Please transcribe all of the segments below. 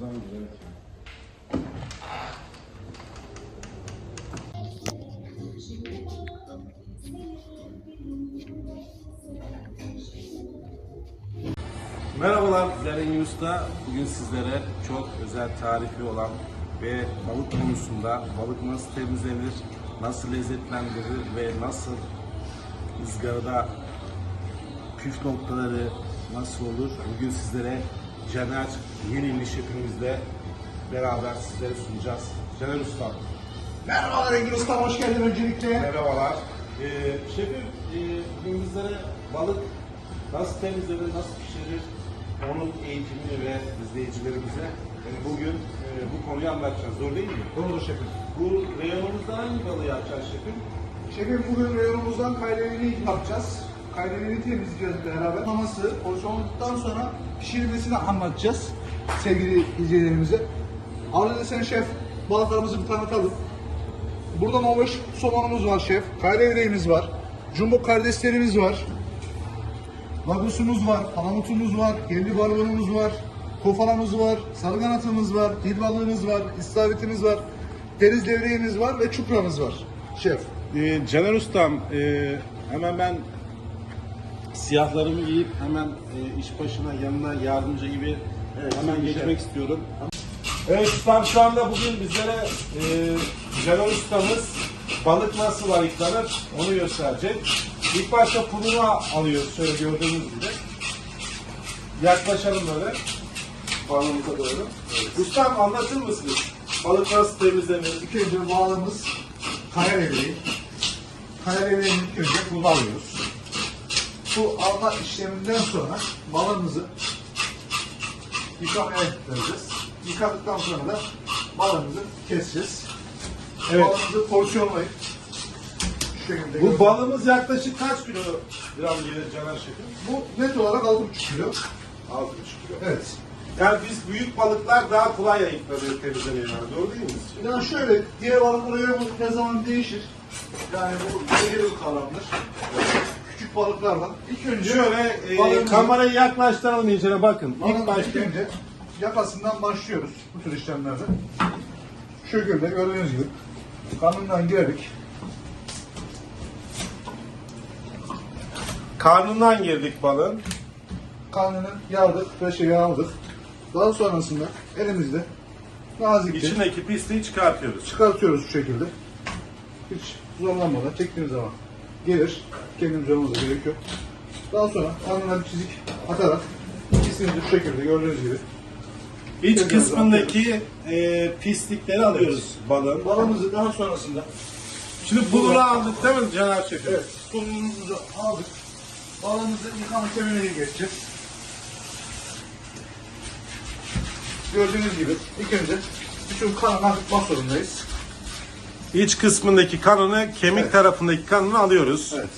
Buradan gidelim. Merhabalar Zerengin Usta. Bugün sizlere çok özel tarifi olan ve balık konusunda balık nasıl temizlenir, nasıl lezzetlendirilir ve nasıl ızgarada püf noktaları nasıl olur? Bugün sizlere Caner Yenili şefimizle beraber sizlere sunacağız. Caner Usta. Merhabalar Engin Usta, hoş geldin öncelikle. Merhabalar. Ee, şefim, e, bugün bizlere balık nasıl temizlenir, nasıl pişirilir, onun eğitimini ve izleyicilerimize e, bugün e, bu konuyu anlatacağız. Zor değil mi? Doğrudur şefim. Bu reyonumuzda hangi balığı yapacağız şefim? Şefim bugün reyonumuzdan kaylevini yapacağız. Kaylevini temizleyeceğiz beraber. Maması, porsiyonluktan sonra pişirilmesini anlatacağız sevgili izleyicilerimize. Arada sen şef, balıklarımızı bir tanıtalım. Burada noveş somonumuz var şef, kaylevreğimiz var, jumbo karideslerimiz var, lagosumuz var, palamutumuz var, kendi balonumuz var, kofalamız var, sarganatımız var, dil balığımız var, istavritimiz var, deniz levreğimiz var ve çupramız var. Şef. Ee, Caner Ustam, e, hemen ben siyahlarımı giyip hemen e, iş başına yanına yardımcı gibi hemen geçmek istiyorum. Evet ustam şu anda bugün bizlere e, Caner Ustamız balık nasıl ayıklanır onu gösterecek. İlk başta pulunu alıyoruz şöyle gördüğünüz gibi. Yaklaşalım böyle balığımıza doğru. Ustam anlatır mısınız? Balık nasıl temizlenir? İlk önce bağlamız kaya levreği. Kaya levreğini ilk önce kullanıyoruz. Bu alma işleminden sonra balığımızı yıkamaya vereceğiz. Yıkadıktan sonra da balığımızı keseceğiz. Evet. Balığımızı porsiyonlayıp şu şekilde Bu balığımız yaklaşık kaç kilo gram gelir Caner Şefim? Bu net olarak 6,5 kilo. 6,5 kilo. Evet. Yani biz büyük balıklar daha kolay ayıklanıyor, temizleniyor yani. Doğru değil mi? Yani şöyle, diğer balıklara göre bu ne zaman değişir. Yani bu belirli bir kavramdır. Küçük balıklardan ilk önce Şöyle e, kamerayı yaklaştıralım iyicene bakın. İlk Balığımızı başta ilk önce yakasından başlıyoruz bu tür işlemlerde. Şu şekilde gördüğünüz gibi karnından girerek karnından girdik balığın. karnını yardık ve şeyi aldık. Daha sonrasında elimizle nazikçe İçindeki pisliği çıkartıyoruz. çıkartıyoruz şu şekilde. Hiç zorlanmadan çektiğimiz zaman gelir. Kendimiz olmamıza gerek yok. Daha sonra karnına bir çizik atarak ikisini de şu şekilde gördüğünüz gibi İç kısmındaki e, pislikleri alıyoruz balığın. balığımızı daha sonrasında Şimdi bulunu aldık değil mi Caner Şefim? evet sunumumuzu aldık. Balığımızı yıkama kemine geçeceğiz. Gördüğünüz gibi ilk önce bütün kanını akıtmak zorundayız. İç kısmındaki kanını, kemik Evet. tarafındaki kanını alıyoruz. Evet.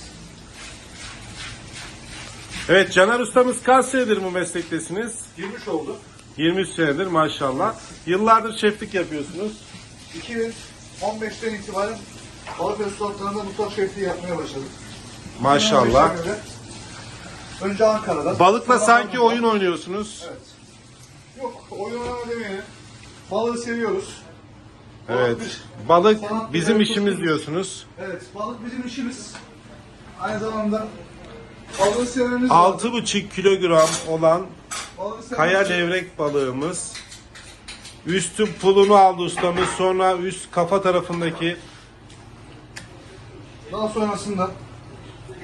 Evet Caner Ustamız kaç senedir bu meslektesiniz? Girmiş oldu. 23 senedir maşallah. Yıllardır şeflik yapıyorsunuz. 2015'ten itibaren balık restoranlarında mutfak şefliği yapmaya başladık. Maşallah. 2015'ten beri Önce Ankara'da. Balıkla sonra sanki Ankara'da. oyun oynuyorsunuz. Evet. Yok oyun oynama demeyelim. Balığı seviyoruz. Evet. Balık sanat bizim işimiz diyorsunuz. Evet balık bizim işimiz. Aynı zamanda balığı sevmemiz Altı buçuk kilogram olan Balığı sevmemiz kaya levrek balığımız. Üstü pulunu aldı ustamız. Sonra üst kafa tarafındaki Daha sonrasında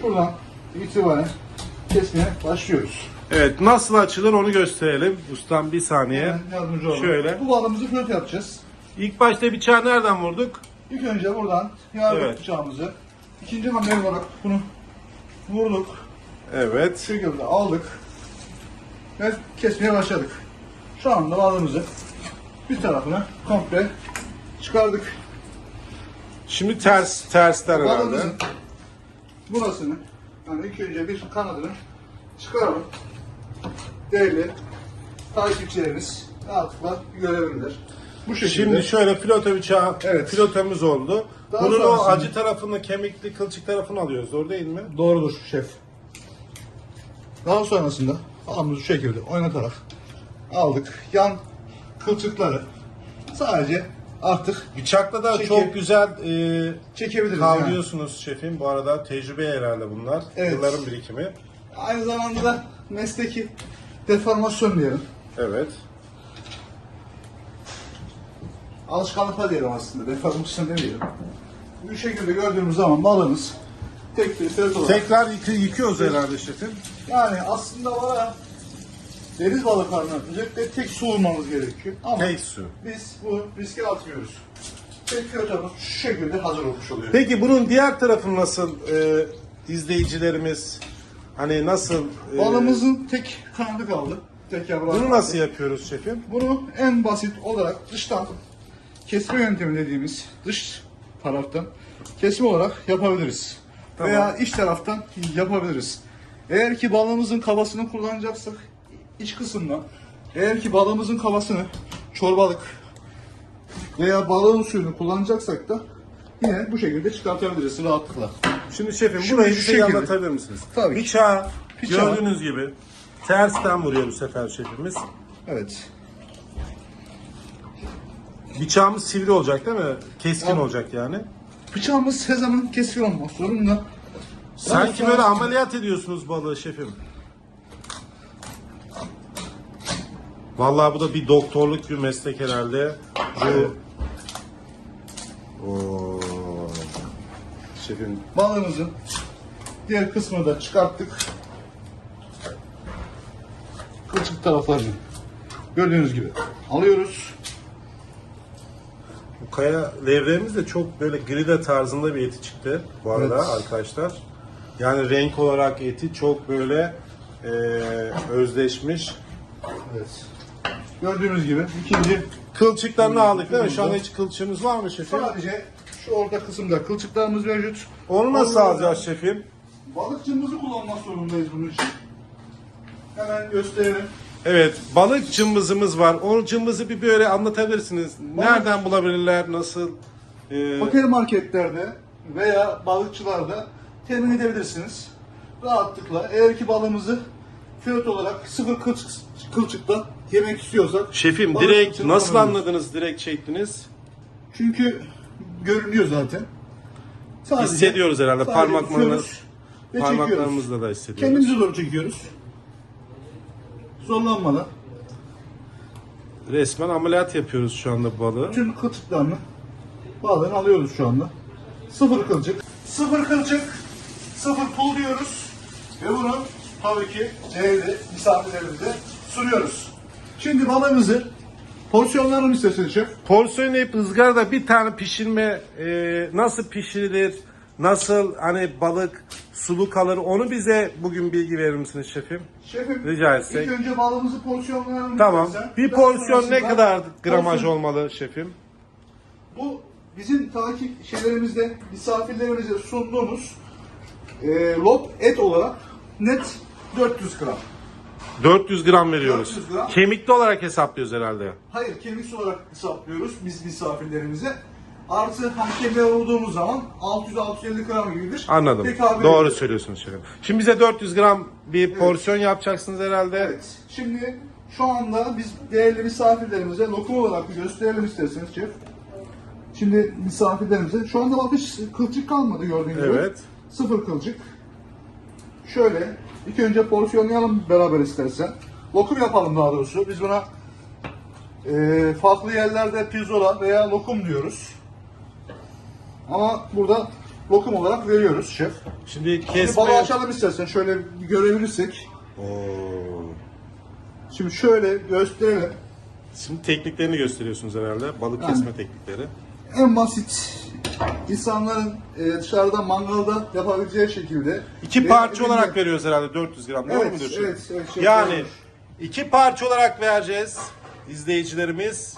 şuradan itibaren kesmeye başlıyoruz. Evet nasıl açılır onu gösterelim. Ustam bir saniye. Hemen yardımcı olalım. Şöyle. Bu balığımızı flöt yapacağız. İlk başta bıçağı nereden vurduk? İlk önce buradan yardık Evet. bıçağımızı. İkinci hamle olarak bunu vurduk. Evet. Şekilde aldık. Ve kesmeye başladık. Şu anda balığımızı bir tarafını komple çıkardık. Şimdi ters tersten herhalde. Balığımızın burasını yani ilk önce bir kanadını çıkaralım. Değerli takipçilerimiz rahatlıkla görebilirler. Bu şekilde. Şimdi şöyle pilota bıçağı, Evet. pilotamız oldu. Daha Bunun o sonrasında- acı tarafını, kemikli kılçık tarafını alıyoruz. Doğru değil mi? Doğrudur şef. Daha sonrasında ağımızı şu şekilde oynatarak aldık. Yan kılçıkları sadece artık Bıçakla da Çekip- çok güzel e, çekebiliriz. yani. kavruyorsunuz şefim. Bu arada tecrübe herhalde bunlar. Evet. Yılların birikimi. Aynı zamanda da mesleki deformasyon diyelim. Evet. Alışkanlıkla diyelim aslında. Deformasyon demeyelim. Bu şekilde gördüğümüz zaman balığımız tek bir söz olarak. Tekrar yıkı, yıkıyoruz herhalde şefim. Yani aslında bana deniz balıklarına özellikle tek su vurmamız gerekiyor. Ama Tek su. biz bu riske atmıyoruz. Tek kötümüz şu şekilde hazır olmuş oluyor. Peki bunun diğer tarafı nasıl e, izleyicilerimiz hani nasıl e, Balığımızın tek kanadı kaldı. Tek yavru bunu nasıl yapıyoruz şefim? Bunu en basit olarak dıştan kesme yöntemi dediğimiz dış taraftan kesme olarak yapabiliriz. Tamam. Veya iç taraftan yapabiliriz. Eğer ki balığımızın kafasını kullanacaksak iç kısımdan eğer ki balığımızın kafasını çorbalık veya balığın suyunu kullanacaksak da yine bu şekilde çıkartabiliriz rahatlıkla. Şimdi şefim Şimdi burayı bir şey şekilde. anlatabilir misiniz? Tabii. Bıçağı, Bıçağı. gördüğünüz gibi tersten vuruyor bu sefer şefimiz. Evet. Bıçağımız sivri olacak değil mi? Keskin Abi. olacak yani. Bıçağımız her zaman keskin olmak zorunda. Sanki böyle ameliyat ediyorsunuz balığı şefim. Vallahi bu da bir doktorluk bir meslek herhalde. Bu Oo. Şefim Balığımızın diğer kısmını da çıkarttık. Kılçık taraflarını gördüğünüz gibi alıyoruz. Kaya levreğimiz de çok böyle grida tarzında bir eti çıktı bu arada Evet. arkadaşlar. Yani renk olarak eti çok böyle eee, özleşmiş. Evet. Gördüğünüz gibi ikinci Kılçıklarını aldık değil mi? Şu anda hiç kılçığımız var mı şefim? sadece şu orta kısımda kılçıklarımız mevcut. Onu nasıl Onları- alacağız şefim? Balıkçımızı kullanmak zorundayız bunun için. Hemen gösterelim. Evet, balık cımbızımız var. O cımbızı bir böyle anlatabilirsiniz. Nereden bulabilirler, nasıl? Ee, Hotel marketlerde veya balıkçılarda temin edebilirsiniz. Rahatlıkla. Eğer ki balığımızı fiyat olarak sıfır kılçık, kılçıkta yemek istiyorsak şefim balık direkt nasıl kullanıyoruz. anladınız, direkt çektiniz? Çünkü görünüyor zaten. Sadece, Hissediyoruz herhalde, sadece parmaklarımız- tutuyoruz ve çekiyoruz. Parmaklarımızla da hissediyoruz. Kendimize doğru çekiyoruz. Zorlanmadan. Resmen ameliyat yapıyoruz şu anda balığı. Bütün kılçıklarını balığın alıyoruz şu anda. Sıfır kılçık. Sıfır kılçık, sıfır pul diyoruz. Ve bunu tabii ki evde misafirlerimize sunuyoruz. Şimdi balığımızı porsiyonlarını isterseniz şef. Porsiyon hep ızgarada bir tane pişirme e, nasıl pişirilir, nasıl hani balık sulu kalır onu bize bugün bilgi verir misiniz şefim? Şefim Rica etsek. ilk önce balığımızı porsiyonlarını Tamam. istersen, Bir daha porsiyon ne sonrasında kadar gramaj porsiyon- olmalı şefim? Bu bizim takip şeylerimizde misafirlerimize sunduğumuz e, lot et olarak net 400 gram. 400 gram veriyoruz. 400 gram. Kemikli olarak hesaplıyoruz herhalde. Hayır kemiksiz olarak hesaplıyoruz biz misafirlerimize. Artı hani kemiğe vurduğumuz zaman 600-650 gram gibi bir Anladım. tekabül Doğru ediyor. söylüyorsunuz şefim. Şimdi bize 400 gram bir porsiyon yapacaksınız herhalde. Evet. Şimdi şu anda biz değerli misafirlerimize lokum olarak bir gösterelim isterseniz şef. Şimdi misafirlerimize şu anda bak hiç kılçık kalmadı gördüğünüz gibi. Evet. Sıfır kılçık. Şöyle ilk önce porsiyonlayalım beraber istersen. Lokum yapalım daha doğrusu. Biz buna e, farklı yerlerde pirzola veya lokum diyoruz. Ama burada lokum olarak veriyoruz şef. Şimdi Şimdi kesme... balığı açalım istersen şöyle bir görebilirsek. Oo. Şimdi şöyle gösterelim. Şimdi tekniklerini gösteriyorsunuz herhalde. Balık Yani. kesme teknikleri. En basit insanların e, dışarıda mangalda yapabileceği şekilde. İki Ve parça evinde- olarak veriyoruz herhalde 400 gram. Doğru Evet, mudur evet, evet, şef, yani doğrudur. iki parça olarak vereceğiz izleyicilerimiz.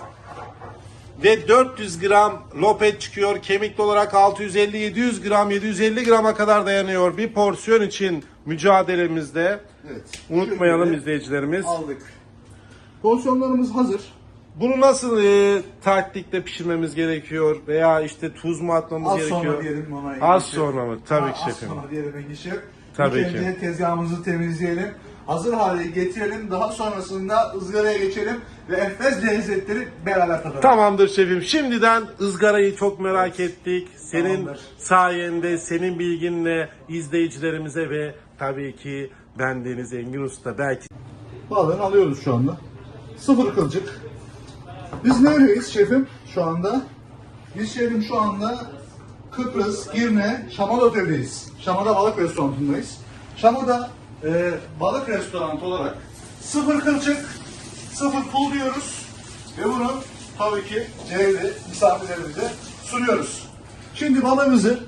Ve 400 gram lopet çıkıyor. Kemikli olarak 650-700 gram, 750 grama kadar dayanıyor. Bir porsiyon için mücadelemizde. Evet. Unutmayalım Şöyle izleyicilerimiz. Aldık. Porsiyonlarımız hazır. Bunu nasıl e, taktikte pişirmemiz gerekiyor? Veya işte tuz mu atmamız Az gerekiyor? sonra diyelim ona. Az sonra mı? Tabii Ha, ki Az şefim. sonra diyelim Engin şef. Tabii İlk ki. önce tezgahımızı temizleyelim. Hazır hale getirelim. Daha sonrasında ızgaraya geçelim ve enfes lezzetleri beraber tadalım. Tamamdır şefim. Şimdiden ızgarayı çok merak ettik. Senin Tamamdır. sayende, senin bilginle izleyicilerimize ve tabii ki ben Deniz Engin Usta belki Balığını alıyoruz şu anda. Sıfır kılçık. Biz neredeyiz şefim şu anda? Biz şefim şu anda Kıbrıs, Girne, Şamada Otel'deyiz. Şamada Balık Restoranı'ndayız. Şamada e, balık restoranı olarak sıfır kılçık, sıfır pul diyoruz. Ve bunu tabii ki değerli misafirlerimize sunuyoruz. Şimdi balığımızı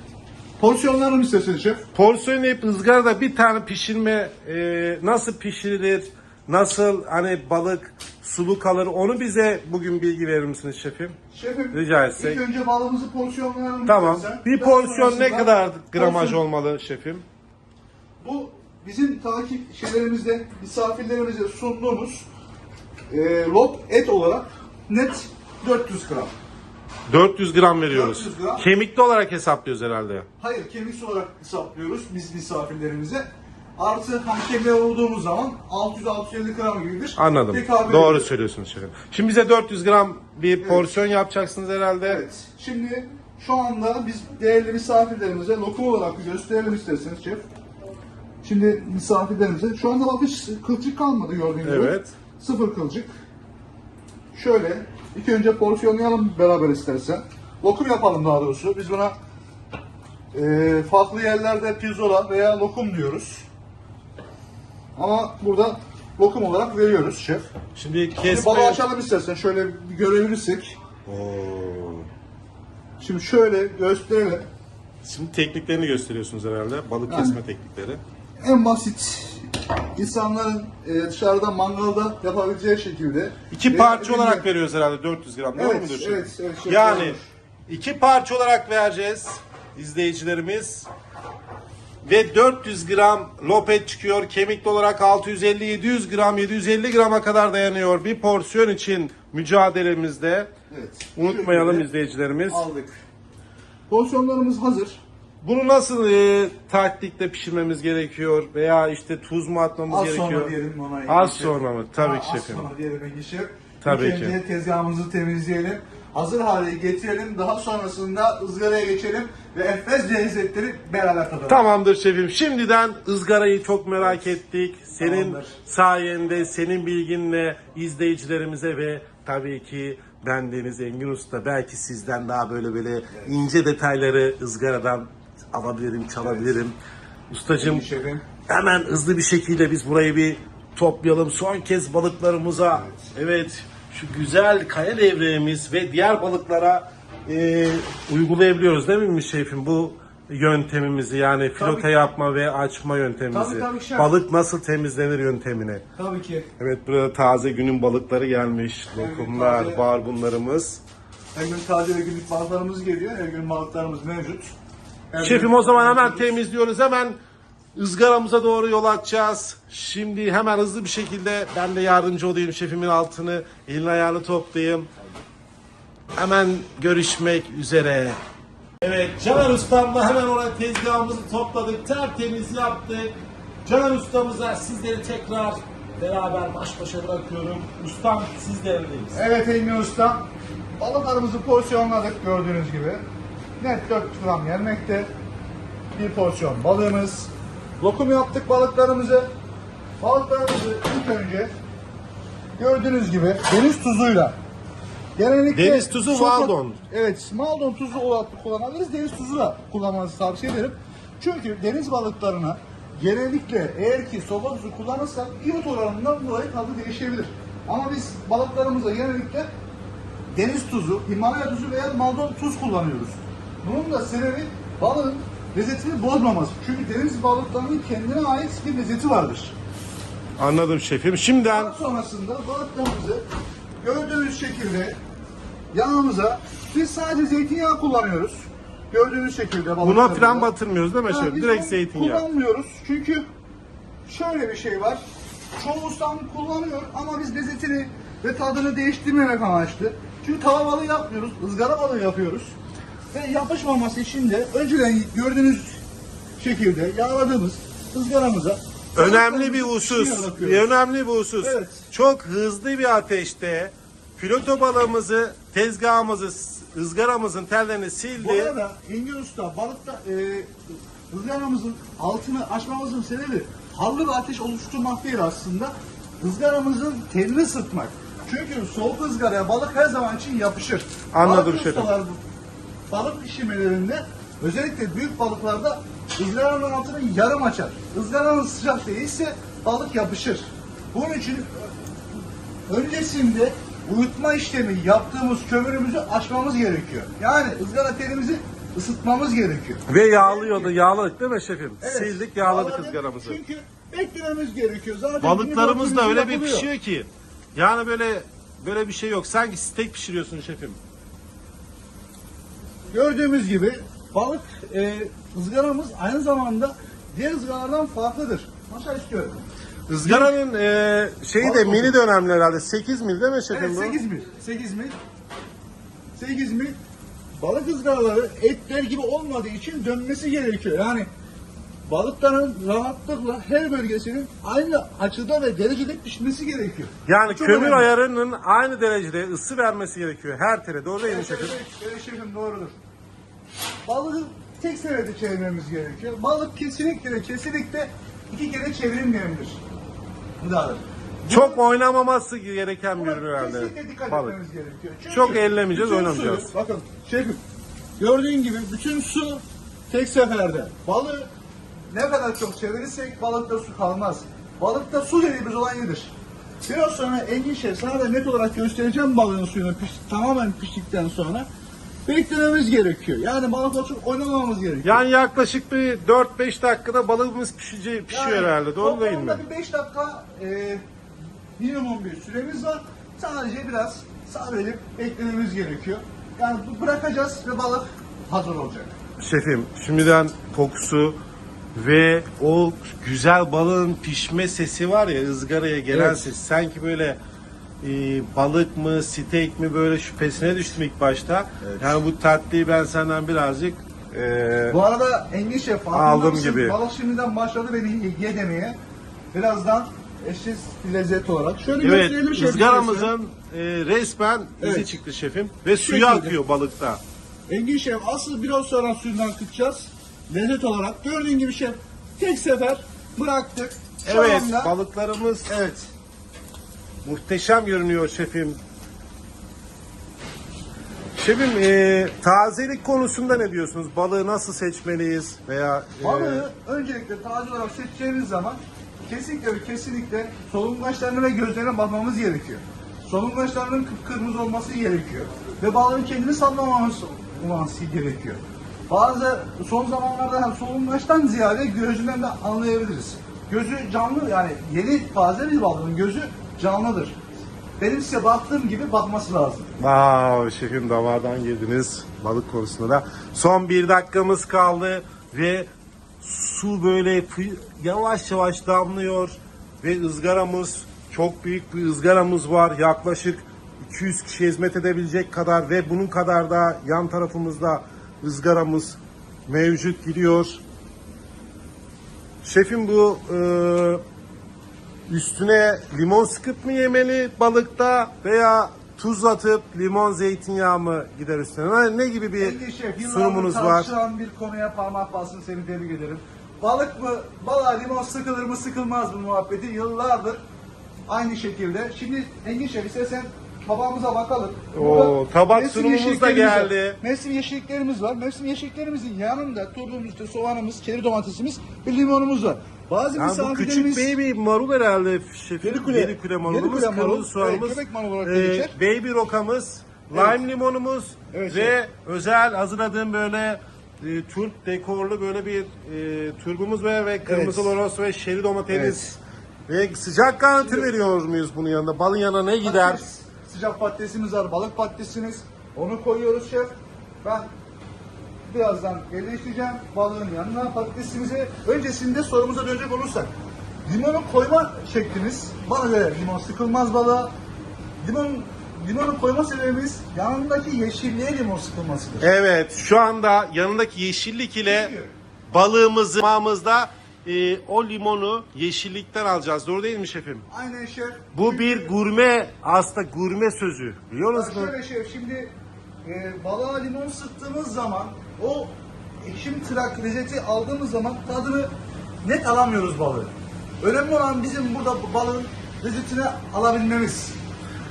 porsiyonlarını mı istersiniz şef? Porsiyon hep ızgarada bir tane pişirme e, nasıl pişirilir, nasıl hani balık sulu kalır onu bize bugün bilgi verir misiniz şefim? Şefim, Rica etsek. ilk önce balığımızı porsiyonlayalım. Tamam. istersen. Bir Daha porsiyon ne sonrasında kadar gramaj porsiyon- olmalı şefim? Bu bizim takip şeylerimizde misafirlerimize sunduğumuz e, lot et olarak net 400 gram. 400 gram veriyoruz. 400 gram. Kemikli olarak hesaplıyoruz herhalde. Hayır kemiksiz olarak hesaplıyoruz biz misafirlerimize. Artı hani kemiğe vurduğumuz zaman 600-650 gram gibi bir Anladım. tekabül Doğru ediyor. söylüyorsunuz şefim. Şimdi bize 400 gram bir porsiyon yapacaksınız herhalde. Evet. Şimdi şu anda biz değerli misafirlerimize lokum olarak gösterelim isterseniz şef. Şimdi misafirlerimize şu anda bakış kılçık kalmadı gördüğünüz gibi. Evet. Sıfır kılçık. Şöyle ilk önce porsiyonlayalım beraber istersen. Lokum yapalım daha doğrusu. Biz buna e, farklı yerlerde pirzola veya lokum diyoruz. Ama burada lokum olarak veriyoruz şef. Şimdi Şimdi kesme... balığı açalım istersen şöyle bir görebilirsek. Oo. Şimdi şöyle gösterelim. Şimdi tekniklerini gösteriyorsunuz herhalde. Balık Yani- kesme teknikleri. En basit insanların e, dışarıda mangalda yapabileceği şekilde. İki parça olarak veriyoruz herhalde 400 gram. Doğru Evet, mudur evet, evet, Yani doğrudur. iki parça olarak vereceğiz izleyicilerimiz. Ve 400 gram lopet çıkıyor. Kemikli olarak 650-700 gram, 750 grama kadar dayanıyor. Bir porsiyon için mücadelemizde. Evet. Unutmayalım Şöyle izleyicilerimiz. Aldık. Porsiyonlarımız hazır. Bunu nasıl e, taktikte pişirmemiz gerekiyor? Veya işte tuz mu atmamız Az gerekiyor? sonra diyelim ona. Az Engin sonra mı? Tabii ki şefim. Az sonra diyelim Şef. Tabii İlk ki. önce tezgahımızı temizleyelim. Hazır hale getirelim. Daha sonrasında ızgaraya geçelim. Ve enfes lezzetleri beraber tadalım. Tamamdır şefim. Şimdiden ızgarayı çok merak ettik. Senin Tamamdır. sayende, senin bilginle izleyicilerimize ve tabii ki ben Deniz Engin Usta belki sizden daha böyle böyle ince detayları ızgaradan alabilirim, çalabilirim. Şefim. hemen hızlı bir şekilde biz burayı bir toplayalım. Son kez balıklarımıza evet şu güzel kaya levreğimiz ve diğer balıklara e, uygulayabiliyoruz değil mi şefim bu yöntemimizi yani filote ki. yapma ve açma yöntemimizi. Tabii, tabii, şef. Balık nasıl temizlenir yöntemini. Tabii ki. Evet burada taze günün balıkları gelmiş. Lokumlar, taze. barbunlarımız. Her gün taze ve günlük balıklarımız geliyor. Her gün balıklarımız mevcut. Her Şefim o zaman hemen temizliyoruz. Hemen ızgaramıza doğru yol açacağız. Şimdi hemen hızlı bir şekilde ben de yardımcı olayım şefimin altını, elini ayağını toplayayım. Hemen görüşmek üzere. Evet Caner Ustam'la hemen oraya tezgahımızı topladık. Tertemiz yaptık. Caner Ustamıza sizleri tekrar beraber baş başa bırakıyorum. Ustam sizlerleyiz. Evet Engin Usta. Balıklarımızı porsiyonladık gördüğünüz gibi. Net 4 gram gelmekte. Bir porsiyon balığımız. Lokum yaptık balıklarımızı. Balıklarımızı ilk önce gördüğünüz gibi deniz tuzuyla Genellikle Deniz tuzu sokak- Waldon. Evet, Maldon tuzu olarak kullanabiliriz. Deniz tuzu da kullanmanızı tavsiye ederim. Çünkü deniz balıklarına genellikle eğer ki soba tuzu kullanırsak iot oranından dolayı tadı değişebilir. Ama biz balıklarımıza genellikle deniz tuzu, Himalaya tuzu veya Maldon tuz kullanıyoruz. Bunun da sebebi balığın lezzetini bozmaması. Çünkü deniz balıklarının kendine ait bir lezzeti vardır. Anladım şefim. Şimdiden Daha sonrasında balıklarımızı gördüğünüz şekilde yanımıza biz sadece zeytinyağı kullanıyoruz. Gördüğünüz şekilde buna balıklarımıza. batırmıyoruz değil mi şefim? biz Direkt onu zeytinyağı. Kullanmıyoruz çünkü şöyle bir şey var. Çoğu ustam kullanıyor ama biz lezzetini ve tadını değiştirmemek amaçlı. Çünkü tava balığı yapmıyoruz, ızgara balığı yapıyoruz. Ve yapışmaması için de önceden gördüğünüz şekilde yağladığımız ızgaramıza Önemli bir husus. Önemli bir husus. Evet. Çok hızlı bir ateşte filoto balığımızı, tezgahımızı, ızgaramızın tellerini Bu sildi. arada Engin Usta balıkta e, ızgaramızın altını açmamızın sebebi harlı bir ateş oluşturmak değil aslında. Izgaramızın telini ısıtmak. Çünkü soğuk ızgaraya balık her zaman için yapışır. Anladım Balık şefim. Balık pişirmelerinde özellikle büyük balıklarda ızgaranın altını yarım açar. Izgaranın sıcak değilse balık yapışır. Bunun için öncesinde uyutma işlemi yaptığımız kömürümüzü açmamız gerekiyor. Yani ızgara telimizi ısıtmamız gerekiyor. Ve yağlıyordu. Yağladık değil mi şefim? Evet, Sildik, yağladık yağladık. ızgaramızı. Çünkü beklememiz gerekiyor. Zaten Balıklarımız da öyle bir yapılıyor. pişiyor ki. Yani böyle böyle bir şey yok. Sanki steak pişiriyorsun şefim. Gördüğümüz gibi balık e, ızgaramız aynı zamanda diğer ızgaralardan farklıdır. Maşa istiyorum. Izgaranın e, şeyi de Balık mini de önemli herhalde. 8 mil değil mi şefim Evet bu? 8 mil. 8 mil. 8 mil. Balık ızgaraları etler gibi olmadığı için dönmesi gerekiyor. Yani balıkların rahatlıkla her bölgesinin aynı açıda ve derecede pişmesi gerekiyor. Yani çok kömür önemli. ayarının aynı derecede ısı vermesi gerekiyor her tele. Doğru değil mi şefim? evet, şefim doğrudur. Balığı tek seferde çevirmemiz gerekiyor. Balık kesinlikle kesinlikle iki kere çevrilmeyendir. Gıdadır. Çok oynamaması gereken bir herhalde. Kesinlikle dikkat Balık. etmemiz gerekiyor. Çünkü Çok ellemeyeceğiz, bütün oynamayacağız. suyu- bakın şefim gördüğün gibi bütün su tek seferde. Balığı ne kadar çok çevirirsek balıkta su kalmaz. Balıkta su dediğimiz olay nedir? Biraz sonra Engin Şef sana da net olarak göstereceğim balığın suyunu piş, tamamen piştikten sonra beklememiz gerekiyor. Yani balıkla çok oynamamamız gerekiyor. Yani yaklaşık bir 4-5 dakikada balığımız pişici, pişiyor Yani herhalde. Doğru değil mi? bir 5 dakika e, minimum bir süremiz var. Sadece biraz sabredip beklememiz gerekiyor. Yani bırakacağız ve balık hazır olacak. Şefim şimdiden kokusu ve o güzel balığın pişme sesi var ya ızgaraya gelen Evet. ses. Sanki böyle e, balık mı, steak mi böyle şüphesine düştüm ilk başta. Evet. Yani bu tatlıyı ben senden birazcık e, Bu arada Engin Şef Aldım mısın? gibi. Balık şimdiden başladı beni ye demeye. Birazdan eşsiz bir lezzet olarak. Şöyle evet gösterelim şef. ızgaramızın e, resmen izi Evet. çıktı şefim ve suyu akıyor balıkta. Engin Şef asıl biraz sonra suyundan tutacağız. Lezzet olarak. Gördüğün gibi şef tek sefer bıraktık. Şu Evet anda- balıklarımız Evet. Muhteşem görünüyor şefim. Şefim e, tazelik konusunda ne diyorsunuz? Balığı nasıl seçmeliyiz veya e, Balığı öncelikle taze olarak seçeceğimiz zaman kesinlikle ve kesinlikle solungaçlarına ve gözlerine bakmamız gerekiyor. Solungaçlarının kıpkırmızı olması gerekiyor. Ve balığın kendini sallamaması olması gerekiyor. Bazı son zamanlarda solungaçtan ziyade gözünden de anlayabiliriz. Gözü canlı yani yeni taze bir balığın gözü canlıdır. Benim size baktığım gibi bakması lazım. Wow, şefim damardan girdiniz balık konusunda da. Son bir dakikamız kaldı ve su böyle yavaş yavaş damlıyor ve ızgaramız çok büyük bir ızgaramız var. Yaklaşık 200 kişi hizmet edebilecek kadar ve bunun kadar da yan tarafımızda ızgaramız mevcut gidiyor. Şefim bu e, üstüne limon sıkıp mı yemeli balıkta veya tuz atıp limon zeytinyağı mı gider üstüne? Ne, ne gibi bir Engin Şef, yıllardır sunumunuz var? tartışılan bir konuya parmak bastın seni tebrik ederim. Balık mı, balığa limon sıkılır mı sıkılmaz mı muhabbeti yıllardır aynı şekilde. Şimdi Engin Şef istersen tabağımıza bakalım. Oo, tabak mevsim sunumumuz da yeşilliklerimiz var. geldi. Mevsim yeşilliklerimiz var. Mevsim yeşilliklerimizin yanında işte soğanımız, çeri domatesimiz ve limonumuz var. Bazı Yani bu küçük baby marul herhalde şefim. Yedi kule. Marulumuz, Yedi kule marul. kırmızı soğanımız, Evet, köpek marul olarak da e, geçer. baby rokamız, lime limonumuz Evet, ve özel hazırladığım böyle e, turp dekorlu böyle bir e, turbumuz var ve kırmızı Evet. loros ve şeri domates. Ve sıcak garnitür veriyor muyuz bunun yanında? Balın yanına ne gider? Patates, sıcak patatesimiz var, balık patatesimiz. Onu koyuyoruz şef. Ben birazdan yerleştireceğim balığın yanına patatesimizi. Öncesinde sorumuza dönecek olursak. Limonu koyma şeklimiz bana göre limon sıkılmaz balığa. Limon limonu koyma sebebimiz yanındaki yeşilliğe limon sıkılmasıdır. Evet, şu anda yanındaki yeşillik ile balığımızı mağımızda e, o limonu yeşillikten alacağız. Doğru değil mi şefim? Aynen şef. Bu Çünkü- bir gurme, aslında gurme sözü. Biliyor Bak musunuz? şöyle şef şimdi e, balığa limon sıktığımız zaman o ekşim tırak lezzeti aldığımız zaman tadını net alamıyoruz balığı. Önemli olan bizim burada bu balığın lezzetini alabilmemiz.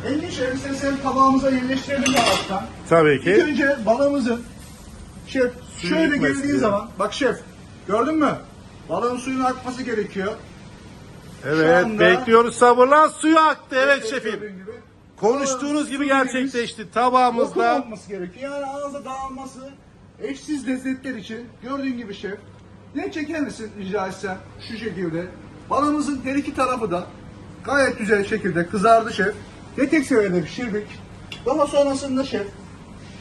Elini şef istersen tabağımıza yerleştirelim de alttan. Tabii İlk ki. önce balığımızın şef şöyle gitmesi geldiği zaman bak şef gördün mü? Balığın suyun akması gerekiyor. Evet, anda- bekliyoruz sabırla. Suyu aktı. Evet şefim. Gördüğün gibi. Konuştuğunuz gibi gerçekleşti. Tabağımızda olması gerekiyor. Yani ağza dağılması eşsiz lezzetler için gördüğün gibi şef. Ne çeker misin rica etsem şu şekilde. Balığımızın her iki tarafı da gayet güzel şekilde kızardı şef. Ve tek seferde pişirdik. Daha sonrasında şef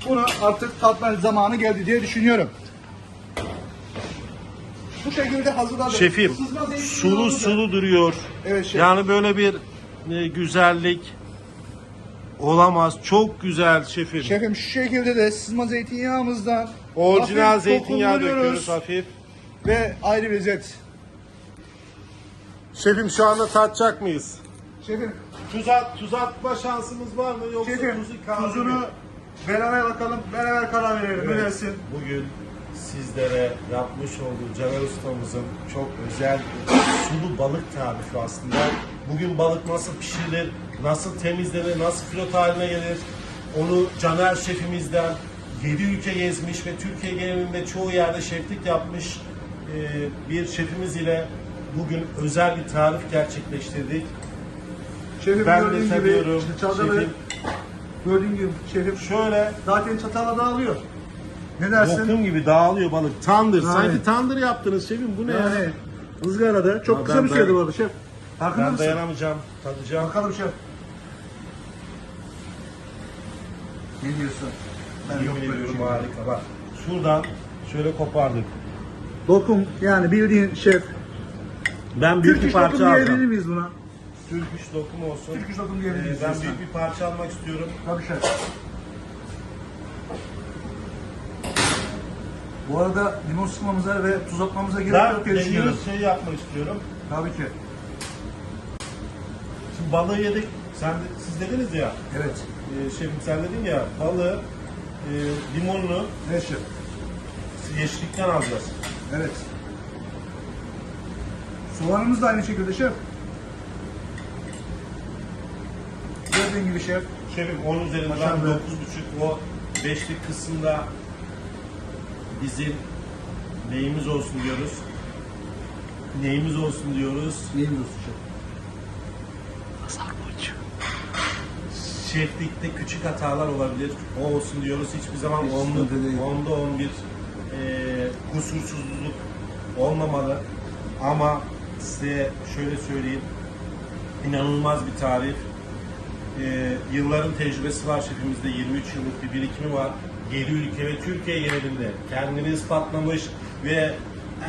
bunu artık tatma zamanı geldi diye düşünüyorum. Bu şekilde hazırladık. şefim sulu sulu duruyor. Evet şef. Yani böyle bir e, güzellik olamaz. Çok güzel şefim. Şefim şu şekilde de sızma zeytinyağımızdan Orijinal hafif zeytinyağı döküyoruz hafif. Ve ayrı lezzet. Şefim şu anda tatacak mıyız? Şefim, Tuz, at, tuz atma şansımız var mı yoksa şefim tuzu mi? tuzunu beraber bakalım, beraber karar verelim. Evet? Bugün sizlere yapmış olduğu Caner Ustamızın çok özel sulu balık tarifi aslında. Bugün balık nasıl pişirilir, nasıl temizlenir, nasıl pilot haline gelir onu Caner şefimizden 7 ülke gezmiş ve Türkiye genelinde çoğu yerde şeflik yapmış e, bir şefimiz ile bugün özel bir tarif gerçekleştirdik. Şefim Ben de gibi seviyorum. çatalı, Şefim. gördüğün gibi şefim Şöyle zaten çatala dağılıyor. Ne dersin? lokum gibi dağılıyor balık. Tandır. Sanki tandır yaptınız şefim. Bu ne ya? Yani ızgarada çok Ya kısa ben- bir sürede ben- bu arada şef. Farkında Ben mısın? dayanamayacağım. Tadacağım. Bakalım şef. Ne diyorsun? Ben yok Yemin böyle bir ediyorum şey. harika bak. Şuradan şöyle kopardık. Lokum yani bildiğin şef. Ben büyük Türk bir iş parça lokum diyebilir alacağım. miyiz buna? Türk iş lokum olsun. Türk iş lokum diyebiliriz Ee, ben büyük bir parça almak istiyorum. Tabii şef. Bu arada limon sıkmamıza ve tuz atmamıza gerek Ben yok diye düşünüyorum. dediğiniz şeyi yapmak istiyorum. Tabii ki. Şimdi balığı yedik. Sen de, siz dediniz ya. Evet. E, şefim sen dedin ya balığı e, limonlu Evet şef. yeşillikten alacağız. Evet. Soğanımız da aynı şekilde şef. Gördüğün gibi şef. Şefim 10 üzerinden Maşallah. 9.5 o beşlik kısımda bizim neyimiz olsun diyoruz. Neyimiz olsun diyoruz. Neyin diyorsun şef? Şeflikte küçük hatalar olabilir. O olsun diyoruz. Hiçbir zaman Hiç değil. onda on bir e, kusursuzluk olmamalı. Ama size şöyle söyleyeyim. inanılmaz bir tarif. E, yılların tecrübesi var şefimizde. 23 yıllık bir birikimi var. 7 ülke ve Türkiye genelinde kendini ispatlamış ve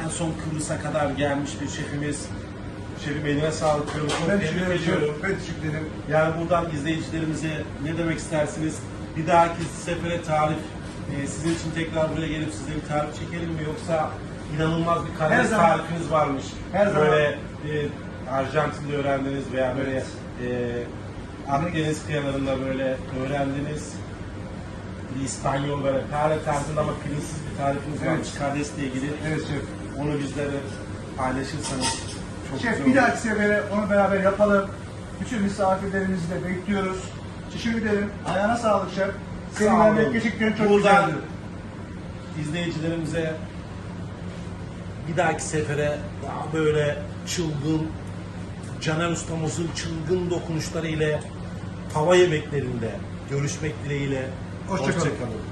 en son Kıbrıs'a kadar gelmiş bir şefimiz. Şefim eline sağlık diyorum. Çok Ben teşekkür ediyorum. Ben teşekkür ederim. Yani buradan izleyicilerimize ne demek istersiniz? Bir dahaki sefere tarif e, sizin için tekrar buraya gelip size bir tarif çekelim mi yoksa inanılmaz bir Karadeniz zaman. tarifiniz varmış. Her zaman. böyle e, Arjantin'de öğrendiniz veya böyle e, Akdeniz kıyılarında böyle öğrendiniz. Bir İspanyol böyle pare tarzında ama pirinçsiz bir tarifiniz Evet. varmış. Kardes'le ilgili. Evet şef. Onu bizlere paylaşırsanız çok Şef bir dahaki sefere onu beraber yapalım. Bütün misafirlerimizi de bekliyoruz. Teşekkür ederim. Ayağına sağlık şef. Sağ Senin olun. vermek gerçekten çok Buradan güzeldi. izleyicilerimize bir dahaki sefere daha böyle çılgın Caner ustamızın çılgın dokunuşları ile tava yemeklerinde görüşmek dileğiyle Hoşça kalın. Hoşça kalın.